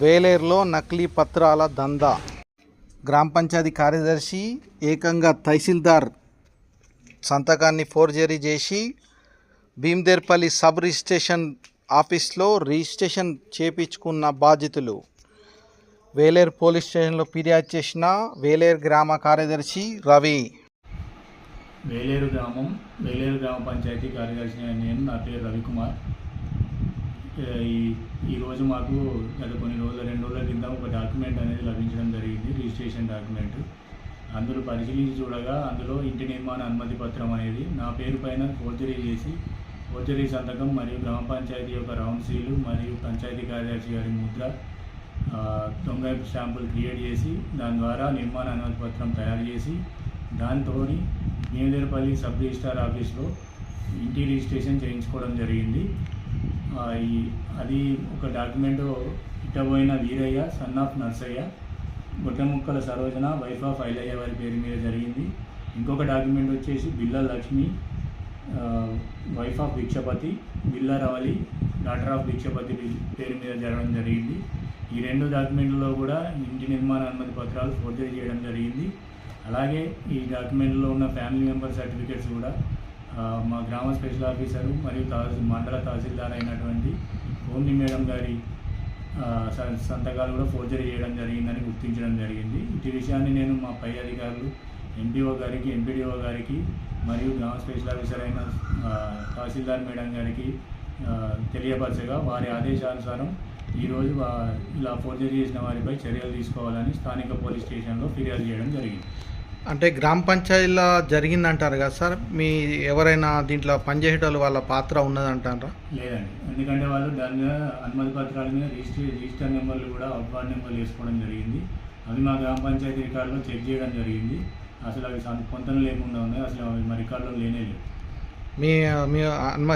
వేలేరులో నకిలీ పత్రాల దందా. గ్రామ పంచాయతీ కార్యదర్శి ఏకంగా తహసీల్దార్ సంతకాన్ని ఫోర్జరీ చేసి భీమదేర్పల్లి సబ్ రిజిస్ట్రేషన్ ఆఫీస్లో రిజిస్ట్రేషన్ చేపించుకున్న బాధితులు. వేలేరు పోలీస్ స్టేషన్లో ఫిర్యాదు చేసిన వేలేరు గ్రామ కార్యదర్శి రవి. వేలేరు గ్రామం వేలేరు గ్రామ పంచాయతీ కార్యదర్శి నేను నా పేరు రవికుమార్. ఈరోజు మాకు గత కొన్ని రోజుల రెండు రోజుల కింద ఒక డాక్యుమెంట్ అనేది లభించడం జరిగింది రిజిస్ట్రేషన్ డాక్యుమెంట్. అందులో పరిశీలించి చూడగా అందులో ఇంటి నిర్మాణ అనుమతి పత్రం అనేది నా పేరు పైన ఫోర్జరీ చేసి ఫోర్జరీ సంతకం మరియు గ్రామ పంచాయతీ యొక్క రౌండ్ సీలు మరియు పంచాయతీ కార్యదర్శి గారి ముద్ర దొంగ స్టాంపులు క్రియేట్ చేసి దాని ద్వారా నిర్మాణ అనుమతి పత్రం తయారు చేసి దాంతో భీమదేరపల్లి సబ్ రిజిస్టార్ ఆఫీస్లో ఇంటి రిజిస్ట్రేషన్ చేయించుకోవడం జరిగింది. ఈ అది ఒక document Ittaboina Veeraiah son of Narsaiah. Gottemukkala Sarojana wife of Ailaiah వారి పేరు మీద జరిగింది. ఇంకొక డాక్యుమెంట్ వచ్చేసి బిల్ల లక్ష్మి వైఫ్ ఆఫ్ భిక్షపతి బిల్ల రవలి డాటర్ ఆఫ్ భిక్షపతి పేరు మీద జరగడం జరిగింది. ఈ రెండు డాక్యుమెంట్లలో కూడా ఇంటి నిర్మాణ అనుమతి పత్రాలు ఫోర్జరీ చేయడం జరిగింది. అలాగే ఈ డాక్యుమెంట్లో ఉన్న ఫ్యామిలీ మెంబర్ సర్టిఫికేట్స్ కూడా మా గ్రామ స్పెషల్ ఆఫీసరు మరియు తహసీల్ మండల తహసీల్దార్ అయినటువంటి ఓమ్ని మేడం గారి స- సంతకాలు కూడా ఫోర్జరీ చేయడం జరిగిందని గుర్తించడం జరిగింది. ఇటు విషయాన్ని నేను మా పై అధికారులు ఎంపీఓ గారికి ఎంపీడీఓ గారికి మరియు గ్రామ స్పెషల్ ఆఫీసర్ అయిన తహసీల్దార్ మేడం గారికి తెలియపరచగా వారి ఆదేశానుసారం ఈరోజు ఇలా ఫోర్జరీ చేసిన వారిపై చర్యలు తీసుకోవాలని స్థానిక పోలీస్ స్టేషన్లో ఫిర్యాదు చేయడం జరిగింది. అంటే గ్రామ పంచాయతీలో జరిగిందంటారు కదా సార్? మీ ఎవరైనా దీంట్లో పనిచేసేటోళ్ళు వాళ్ళ పాత్ర ఉన్నదంటారా? లేదండి. ఎందుకంటే వాళ్ళు దాని మీద అనుమతి పత్రాల మీద రిజిస్టర్ రిజిస్టర్ నెంబర్లు కూడా అవుట్వార్డ్ నెంబర్లు వేసుకోవడం జరిగింది. అవి మా గ్రామ పంచాయతీ రికార్డులో చెక్ చేయడం జరిగింది. అసలు అవి పొంతన లేకుండా ఉన్నాయి. అసలు అవి మా రికార్డులో లేనే లేవు. మీ మీ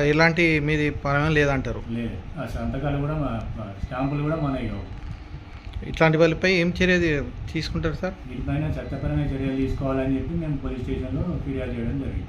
ఎలాంటి మీది పరం లేదంటారు? లేదు. ఆ సంతకాలు కూడా మా స్టాంపులు కూడా మనవి కావు. ఇట్లాంటి వాళ్ళపై ఏం చర్య తీసుకుంటారు సార్? వీటిపైన చట్టపరమైన చర్యలు తీసుకోవాలని చెప్పి మేము పోలీస్ స్టేషన్లో ఫిర్యాదు చేయడం జరిగింది.